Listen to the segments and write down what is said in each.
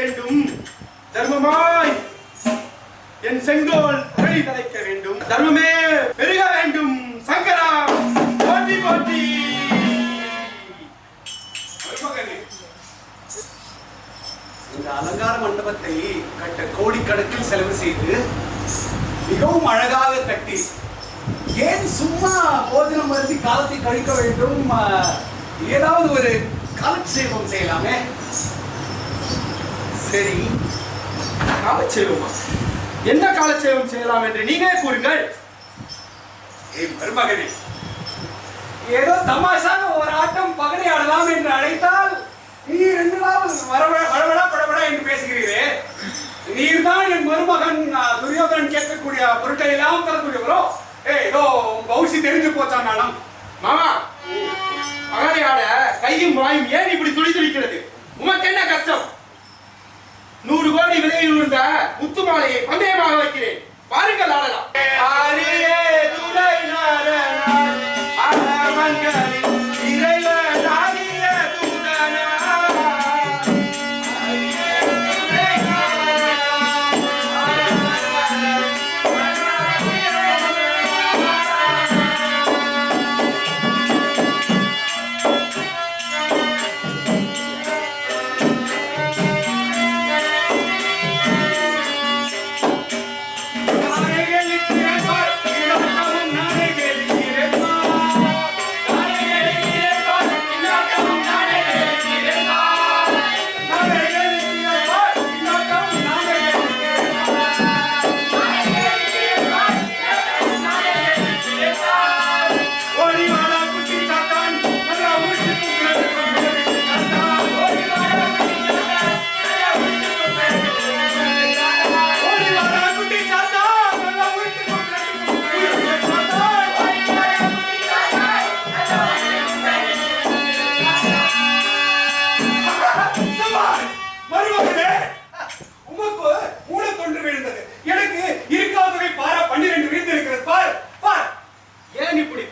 வேண்டும். தர்மமாய் என் செங்கோல் வழி தலைக்க வேண்டும். தர்மமே பெருக வேண்டும். சங்கரா போட்டி போட்டி இந்த அலங்கார மண்டபத்தை கட்ட கோடிக்கணக்கில் செலவு செய்து மிகவும் அழகாக கட்டி ஏன் சும்மா போஜனம் வருத்தி காலத்தை கழிக்க வேண்டும்? ஏதாவது ஒரு காலட்சேபம் செய்யலாமே. சரி. காலச்சேவமா என்ன காலச்சேவம் செய்யலாம் என்று நீங்களே கூறுங்கள். ஏய் மருமகனே. ஏதோ தமாஷாக ஒரு ஆட்டம் பகலை ஆடலாம் என்று அழைத்தால் நீ ரெண்டு நாள் வரவட வரவடா படபடா என்று பேசுகிறீரே. நீர் தான் என் மருமகன் துரியோதனன் கேட்கக்கூடிய பொருட்களை எல்லாம் தரக்கூடியவரோ? ஏ ஏதோ பௌசி தெரிஞ்சு போச்சான் நானும் மாமா மகனை ஆட கையும் வாயும் ஏன் இப்படி துடி துடிக்கிறது? உமக்கு என்ன கஷ்டம்? நூறு கோடி விலையில் விழுந்த முத்து மாலையை பந்தயமாக வைக்கிறேன். பாருங்கள் ஆடலாம். ஆரியே துரை நாரணார்,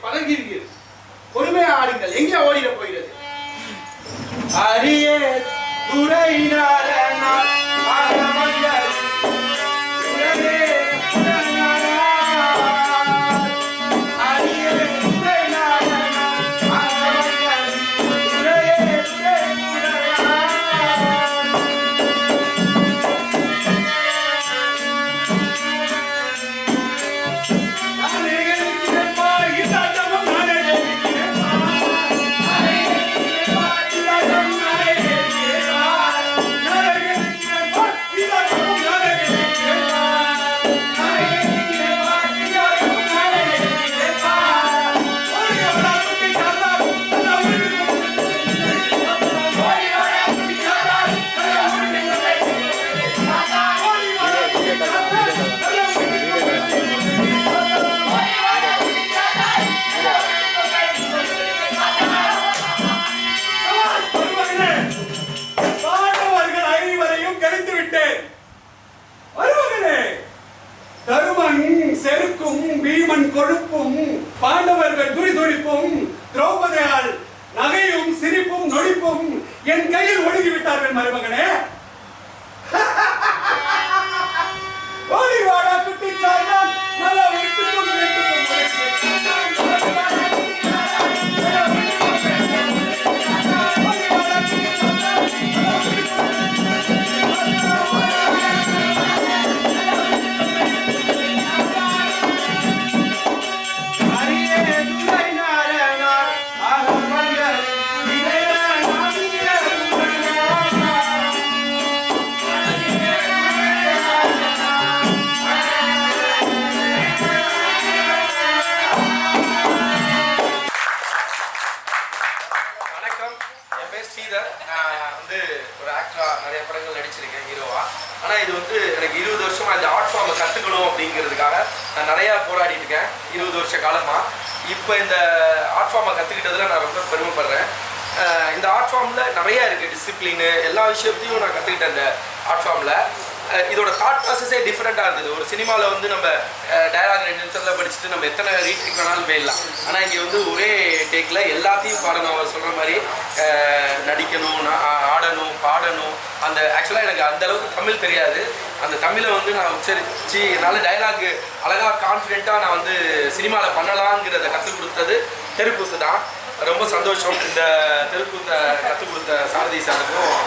பழகிறீர்கள் பொறுமையா ஆடுங்கள். எங்கே ஓடிட போகிறது? அரிய துரை நாரணார், பாண்டவர்கள் துடிதுடிப்பும் வருஷ காலமாக இப்போ இந்த ஆர்ட் ஃபார்மை கற்றுக்கிட்டதில் நான் ரொம்ப பெருமைப்படுறேன். இந்த ஆர்ட் ஃபார்மில் நிறையா இருக்குது டிசிப்ளினு எல்லா விஷயத்தையும் நான் கற்றுக்கிட்டேன் இந்த ஆர்ட் ஃபார்மில் இதோட தாட் ப்ராசஸே டிஃப்ரெண்ட்டாக இருந்தது. ஒரு சினிமாவில் வந்து நம்ம டயலாக் ரெண்டு நிமிஷத்தில் படிச்சுட்டு நம்ம எத்தனை ரீடேக் வேணாலும் போயிடலாம். ஆனால் இங்கே வந்து ஒரே டேக்கில் எல்லாத்தையும் பாடணும். அவர் சொல்கிற மாதிரி நடிக்கணும் ஆடணும் பாடணும். அந்த ஆக்சுவலாக எனக்கு அந்த அளவுக்கு தமிழ் தெரியாது. அந்த தமிழை வந்து நான் உச்சரித்து என்னால் டைலாக் அழகாக கான்ஃபிடெண்ட்டாக நான் வந்து சினிமாவில் பண்ணலாங்கிறத கற்றுக் கொடுத்தது தெருக்கூத்து தான். ரொம்ப சந்தோஷம். இந்த தெருக்கூத்தை கற்றுக் கொடுத்த சாரதி சாருக்கும்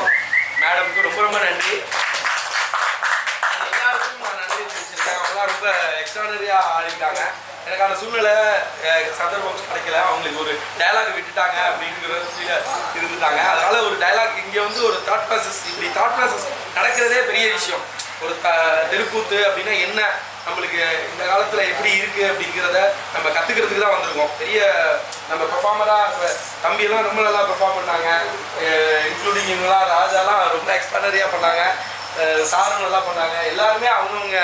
மேடமுக்கும் ரொம்ப ரொம்ப நன்றி எல்லாருக்கும் நான் நன்றி தெரிவிச்சிருக்கேன் அவங்களாம் ரொம்ப எக்ஸ்ட்ரானரியாக ஆடிட்டாங்க. எனக்கான சூழ்நிலை சந்தர்ப்பம் கிடைக்கல. அவங்களுக்கு ஒரு டயலாக் விட்டுட்டாங்க அப்படிங்கிற இருந்துட்டாங்க. அதனால ஒரு டயலாக் இங்கே வந்து ஒரு தாட் ப்ராசஸ் இப்படி தாட் ப்ராசஸ் நடக்கிறதே பெரிய விஷயம். ஒரு த தெருக்கூத்து அப்படின்னா என்ன? நம்மளுக்கு இந்த காலத்தில் எப்படி இருக்குது அப்படிங்கிறத நம்ம கற்றுக்கிறதுக்கு தான் வந்திருக்கோம். பெரிய நம்ம பெர்ஃபார்மராக இப்போ தம்பியெல்லாம் ரொம்ப நல்லா பெர்ஃபார்ம் பண்ணாங்க. இன்க்ளூடிங் இவங்களாம் ராஜாலாம் ரொம்ப எக்ஸ்ட்ரானரியாக பண்ணாங்க. சாரும் நல்லா பண்ணாங்க. எல்லாருமே அவங்கவுங்க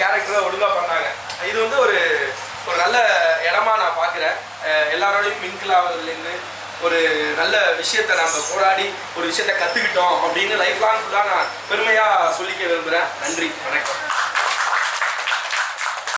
கேரக்டரை ஒழுங்காக பண்ணாங்க. இது வந்து ஒரு ஒரு நல்ல இடமா நான் பார்க்குறேன். எல்லாரோடையும் மிங்கிள் ஆகுறதுலேருந்து ஒரு நல்ல விஷயத்தை நம்ம போராடி ஒரு விஷயத்தை கற்றுக்கிட்டோம் அப்படின்னு லைஃப் லாங் ஃபுல்லாக நான் பெருமையாக சொல்லிக்க விரும்புகிறேன் நன்றி வணக்கம்.